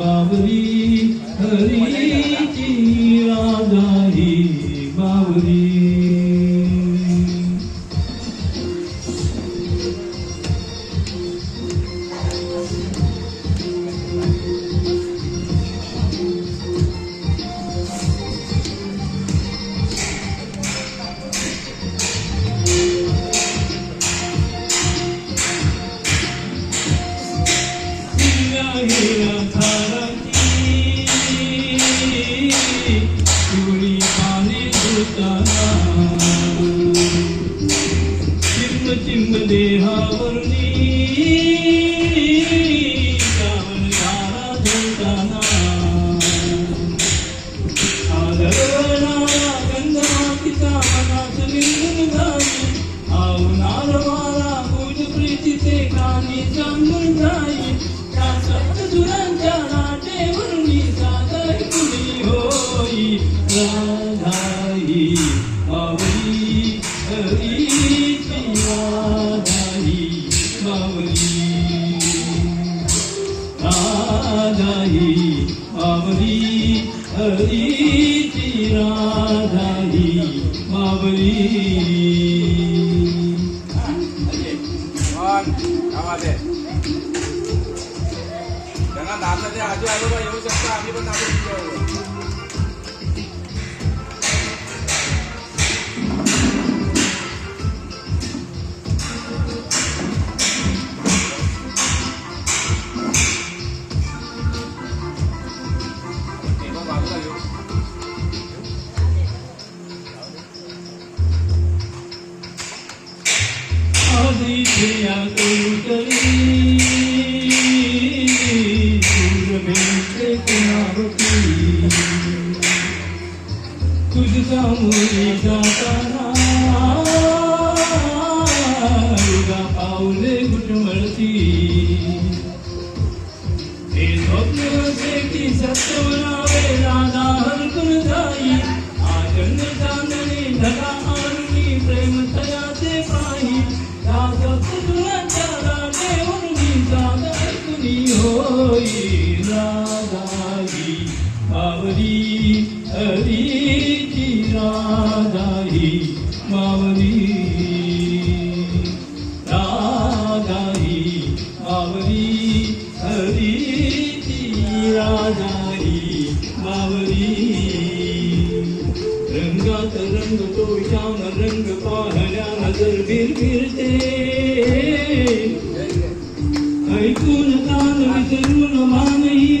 बावरी हरीची आवणार देहावरणी गुज प्रीतीचे गाणी जाणून जाई. त्या सप्तसुरांच्या नाटेवरुणी सादर राधाई मावली हरीची राधाई मावली. पण आजी आजोबा येऊ शकता आम्ही पण नाचू 어디서야 돌더니 구름이 새끼나로기 구주사물이 다가나 누가 아울레 구름을 띠 대섭는 새끼 사또 हरीची राधाई मावली. राधाई मावली. हरीची राधाई मावली. रंगात रंग तो श्याम रंग पाहण्या नजर बिरबिरते. ऐकून कान विसरून मानही